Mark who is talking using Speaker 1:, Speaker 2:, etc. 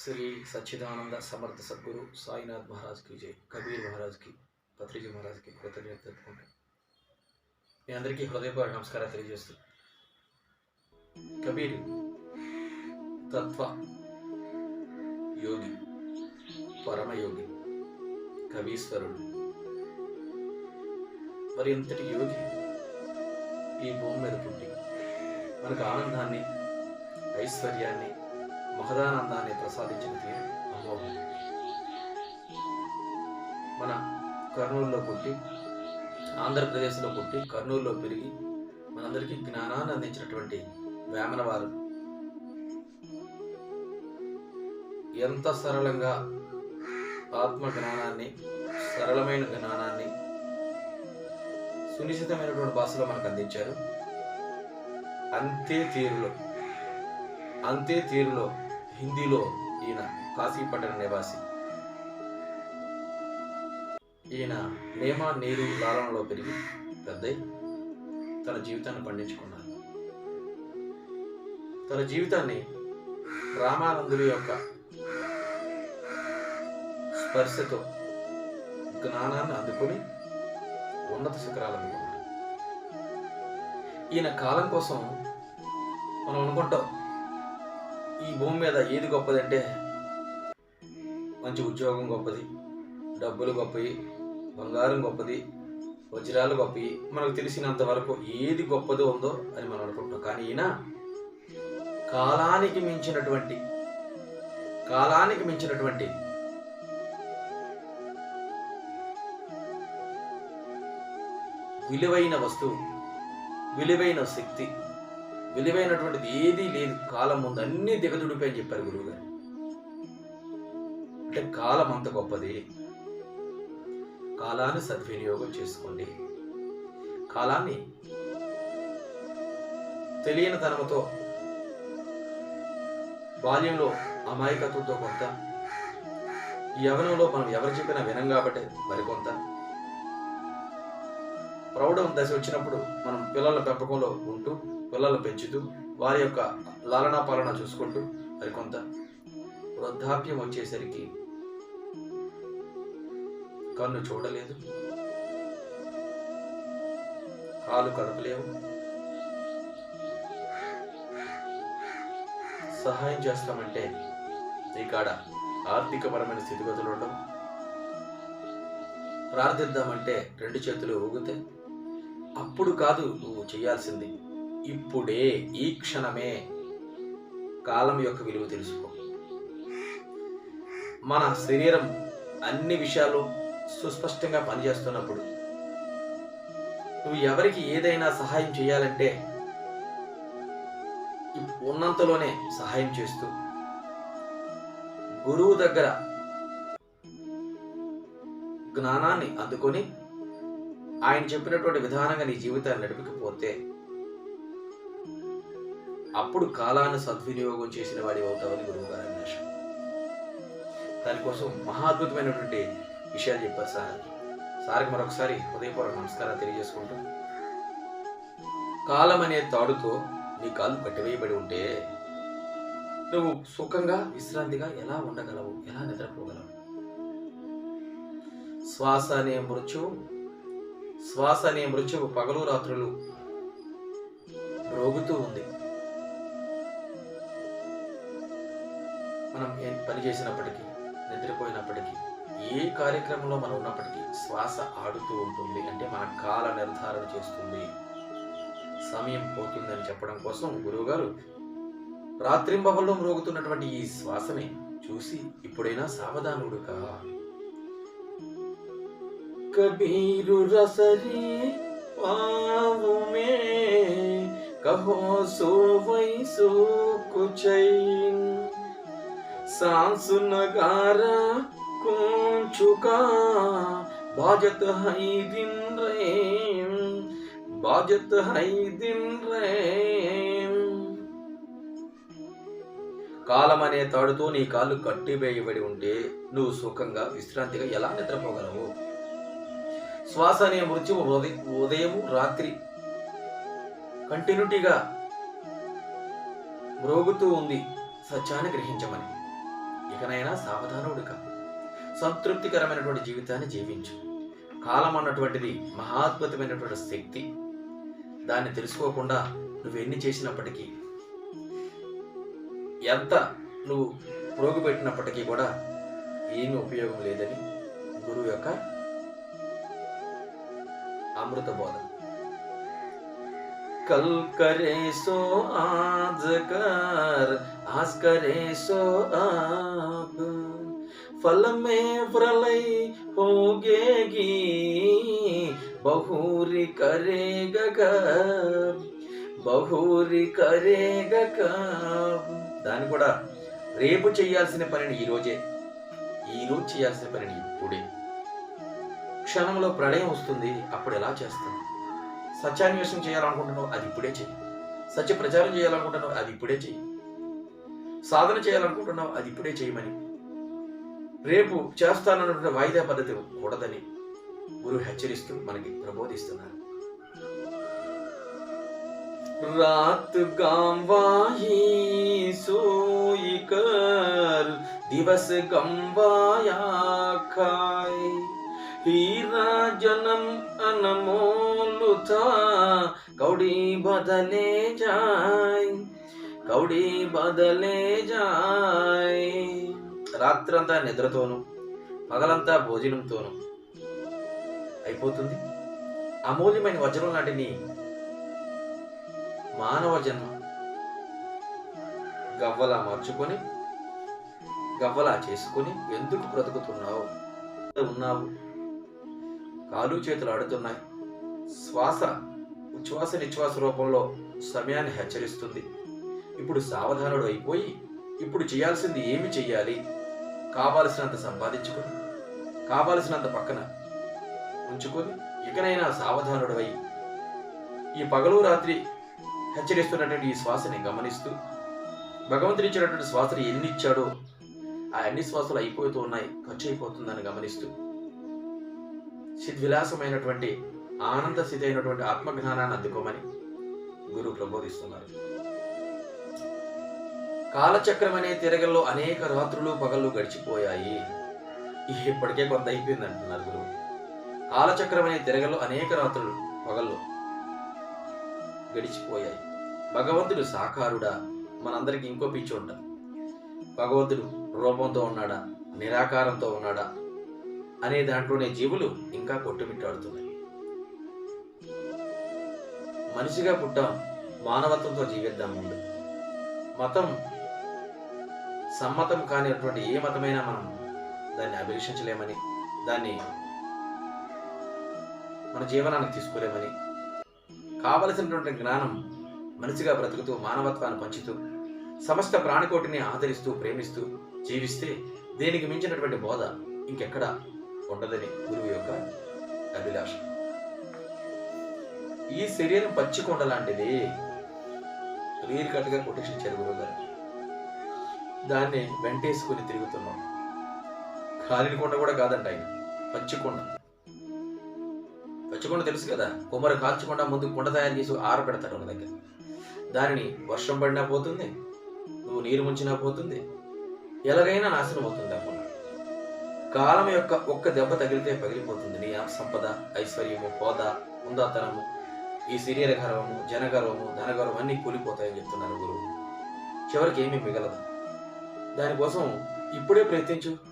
Speaker 1: శ్రీ సచ్చిదానంద సమర్థ సద్గురు సాయినాథ్ మహారాజ్కి జై. కబీర్ మహారాజ్కి పత్రిజీ మహారాజ్కి కృతజ్ఞత తెలుపుకుంటాను మీ అందరికీ హృదయపూర్వక నమస్కారాలు తెలియజేస్తూ. కబీర్ తత్వ యోగి పరమయోగి కవీశ్వరుడు. మరి ఇంతటి యోగి ఈ భూమి మీద పుట్టి మనకు ఆనందాన్ని ఐశ్వర్యాన్ని మహదానందాన్ని ప్రసాదించిన తీరు అమోఘం మన కర్నూలులో పుట్టి ఆంధ్రప్రదేశ్లో పుట్టి కర్నూలులో పెరిగి మనందరికీ జ్ఞానాన్ని అందించినటువంటి వేమన వారు ఎంత సరళంగా ఆత్మ జ్ఞానాన్ని సరళమైన జ్ఞానాన్ని సునిశ్చితమైనటువంటి భాషలో మనకు అందించారు. అంతే తీరులో అంతే తీరులో హిందీలో ఈయన కాశీపట్టణ నివాసి. ఈయన నేమ నీరు లాలనలో పెరిగి పెద్దయి తన జీవితాన్ని పండించుకున్నారు. తన జీవితాన్ని రామానందుడి యొక్క స్పర్శతో జ్ఞానాన్ని అందుకొని ఉన్నత శిఖరాలను ఈయన కాలం కోసం మనం అనుకుంటాం ఈ భూమి మీద ఏది గొప్పదంటే మంచి ఉద్యోగం గొప్పది డబ్బులు గొప్పవి బంగారం గొప్పది వజ్రాలు గొప్పవి మనకు తెలిసినంత వరకు ఏది గొప్పది ఉందో అని మనం అనుకుంటున్నాం. కానీ ఈయన కాలానికి మించినటువంటి కాలానికి మించినటువంటి విలువైన వస్తువు విలువైన శక్తి విలువైనటువంటిది ఏదీ లేదు. కాలం ముందు అన్నీ దిగదుడిపోయి అని చెప్పారు గురువుగారు. అంటే కాలం అంత గొప్పది. కాలాన్ని సద్వినియోగం చేసుకోండి. కాలాన్ని తెలియని తనముతో బాల్యంలో అమాయకత్వంతో కొంత యవనంలో మనం ఎవరు చెప్పినా వినం కాబట్టి మరికొంత ప్రౌఢం దశ వచ్చినప్పుడు మనం పిల్లల పెంపకంలో ఉంటూ పిల్లలు పెంచుతూ వారి యొక్క లాలనా పాలన చూసుకుంటూ మరికొంత వృద్ధాప్యం వచ్చేసరికి కన్ను చూడలేదు. కాలు కదపలేవు సహాయం చేస్తామంటే నీ కాడ ఆర్థికపరమైన స్థితిగతులు ఉండవు ప్రార్థిద్దామంటే రెండు చేతులు ఊగితే అప్పుడు కాదు నువ్వు చేయాల్సింది. ఇప్పుడే ఈ క్షణమే కాలం యొక్క విలువ తెలుసుకో. మన శరీరం అన్ని విషయాలు సుస్పష్టంగా పనిచేస్తున్నప్పుడు నువ్వు ఎవరికి ఏదైనా సహాయం చేయాలంటే ఉన్నంతలోనే సహాయం చేస్తూ గురువు దగ్గర జ్ఞానాన్ని అందుకొని ఆయన చెప్పినటువంటి విధానంగా నీ జీవితాన్ని నడిపికపోతే అప్పుడు కాలాన్ని సద్వినియోగం చేసిన వాడి అవుతావని గురువు గారు అన్వేషణ దానికోసం మహాద్భుతమైనటువంటి విషయాలు చెప్పారు సార్. సార్కి మరొకసారి హృదయపూర్వక నమస్కారాలు తెలియజేసుకుంటూ కాలం అనే తాడుతో నీ కాలు కట్టివేయబడి ఉంటే నువ్వు సుఖంగా విశ్రాంతిగా ఎలా ఉండగలవు? ఎలా నిద్రపోగలవు? శ్వాస అనే మృత్యువు శ్వాస అనే మృత్యువు పగలు రాత్రులు రోగుతూ ఉంది. మనం పని చేసినప్పటికీ నిద్రపోయినప్పటికీ ఏ కార్యక్రమంలో మనం ఉన్నప్పటికీ శ్వాస ఆడుతూ ఉంటుంది. అంటే మన కాల నిర్ధారణ చేస్తుంది. సమయం పోతుందని చెప్పడం కోసం గురువుగారు రాత్రింబవల్లో మ్రోగుతున్నటువంటి ఈ శ్వాసని చూసి ఇప్పుడైనా సావధానుడుగా కబీరు రసరి కహో సో వై సో కుచైన్ सांस नगारा कौन चुका बाजत है दिन रेम बाजत है दिन रेम కాలం అనే తాడుతో నీ కాళ్ళు కట్టివేయబడి ఉంటే నువ్వు సుఖంగా విశ్రాంతిగా ఎలా నిద్రపోగలవు శ్వాస అనే మృత్యువు ఉదయం ఉదయం రాత్రి కంటిన్యూటీగా మ్రోగుతూ ఉంది సత్యాన్ని గ్రహించమని ఇకనైనా సావధానుడు కా సంతృప్తికరమైనటువంటి జీవితాన్ని జీవించు. కాలం అన్నటువంటిది మహాద్భుతమైనటువంటి శక్తి. దాన్ని తెలుసుకోకుండా నువ్వు ఎన్ని చేసినప్పటికీ ఎంత నువ్వు ప్రోగు పెట్టినప్పటికీ కూడా ఏమీ ఉపయోగం లేదని గురువు యొక్క అమృత బోధన कल करे सो आज कर आज करे सो आप फल में प्रलय होगेगी बहुरी करेगा कब బహూరి కరేగ కబ్. దాన్ని కూడా రేపు చేయాల్సిన పనిని ఈ రోజే ఈ రోజు చేయాల్సిన పనిని ఇప్పుడే క్షణంలో ప్రళయం వస్తుంది అప్పుడు ఎలా చేస్తాం సత్యాన్వేషణ చేయాలనుకుంటున్నావు అది ఇప్పుడే చెయ్యి సత్య ప్రచారం చేయాలనుకుంటున్నావు అది ఇప్పుడే చెయ్యి సాధన చేయాలనుకుంటున్నావు అది ఇప్పుడే చేయమని రేపు చేస్తానన్నటువంటి వాయిదా పద్ధతి కూడదని గురువు హెచ్చరిస్తూ మనకి ప్రబోధిస్తున్నారు रात गंवाही सोई कर दिवस गंवाया खाए వీరాజనం అనమోలుతా గౌడీ బదలే జాయ్ గౌడీ బదలే జాయ్. రాత్రంతా నిద్రతోను పగలంతా భోజనంతోను అయిపోతుంది. అమూల్యమైన వజ్రం లాంటిని మానవ జన్మ గవ్వలా మార్చుకొని గవ్వలా చేసుకొని ఎందుకు బ్రతుకుతున్నావు? ఉన్నావు. కాలు చేతులు ఆడుతున్నాయి. శ్వాస ఉచ్ఛ్వాస నిశ్వాస రూపంలో సమయాన్ని హెచ్చరిస్తుంది. ఇప్పుడు సావధానుడు అయిపోయి ఇప్పుడు చేయాల్సింది ఏమి చెయ్యాలి? కావాల్సినంత సంపాదించుకొని కావాల్సినంత పక్కన ఉంచుకొని ఇకనైనా సావధానుడు అయి ఈ పగలు రాత్రి హెచ్చరిస్తున్నటువంటి ఈ శ్వాసని గమనిస్తూ భగవంతుడు ఇచ్చినటువంటి శ్వాసలు ఎన్ని ఇచ్చాడో ఆ అన్ని శ్వాసలు అయిపోతూ ఉన్నాయి ఖర్చు అయిపోతుందని గమనిస్తూ చిద్విలాసమైనటువంటి ఆనంద స్థితి అయినటువంటి ఆత్మజ్ఞానాన్ని అందుకోమని గురువు ప్రబోధిస్తున్నారు. కాలచక్రం అనే తిరగల్లో అనేక రాత్రులు పగళ్ళు గడిచిపోయాయి. ఇప్పటికే కొంత అయిపోయింది అంటున్నారు గురువు. కాలచక్రం అనే తిరగల్లో అనేక రాత్రులు పగళ్ళు గడిచిపోయాయి. భగవంతుడు సాకారుడా మనందరికి ఇంకో పిచ్చి ఉంటాం భగవంతుడు రూపంతో ఉన్నాడా నిరాకారంతో ఉన్నాడా అనే దాంట్లోనే జీవులు ఇంకా కొట్టుమిట్టాడుతున్నాయి. మనిషిగా పుట్టాం మానవత్వంతో జీవిద్దాం ముందు. మతం సమ్మతం కానిటువంటి ఏ మతమైనా మనం దాన్ని అభిలషించలేమని దాన్ని మన జీవనానికి తీసుకోలేమని. కావలసినటువంటి జ్ఞానం మనిషిగా బ్రతుకుతూ మానవత్వాన్ని పంచుతూ సమస్త ప్రాణికోటిని ఆదరిస్తూ ప్రేమిస్తూ జీవిస్తే దేనికి మించినటువంటి బోధ ఇంకెక్కడ ఉండదని గురువు యొక్క అభిలాష. ఈ శరీరం పచ్చి కొండ లాంటిది. క్లియర్ కట్గా కొటేషన్ గురువు గారు దాన్ని వెంటేసుకుని తిరుగుతున్నాం. కాలిన కొండ కూడా కాదంట ఆయన. పచ్చి కొండ. పచ్చికొండ తెలుసు కదా? కొమ్మరి కాల్చకుండా ముందు కుండ తయారు చేసి ఆరబెడతాడు ఒక దగ్గర. దానిని వర్షం పడినా పోతుంది నువ్వు నీరు ముంచినా పోతుంది ఎలాగైనా నాశనం అవుతుంది కాలం యొక్క ఒక్క దెబ్బ తగిలితే పగిలిపోతుంది. నీ సంపద ఐశ్వర్యము హోదా ఉందాతనము ఈ శరీర గర్వము జనగర్వము ధనగర్వం అన్నీ కూలిపోతాయని చెప్తున్నారు గురువు. చివరికి ఏమీ మిగలదు. దానికోసం ఇప్పుడే ప్రయత్నించు.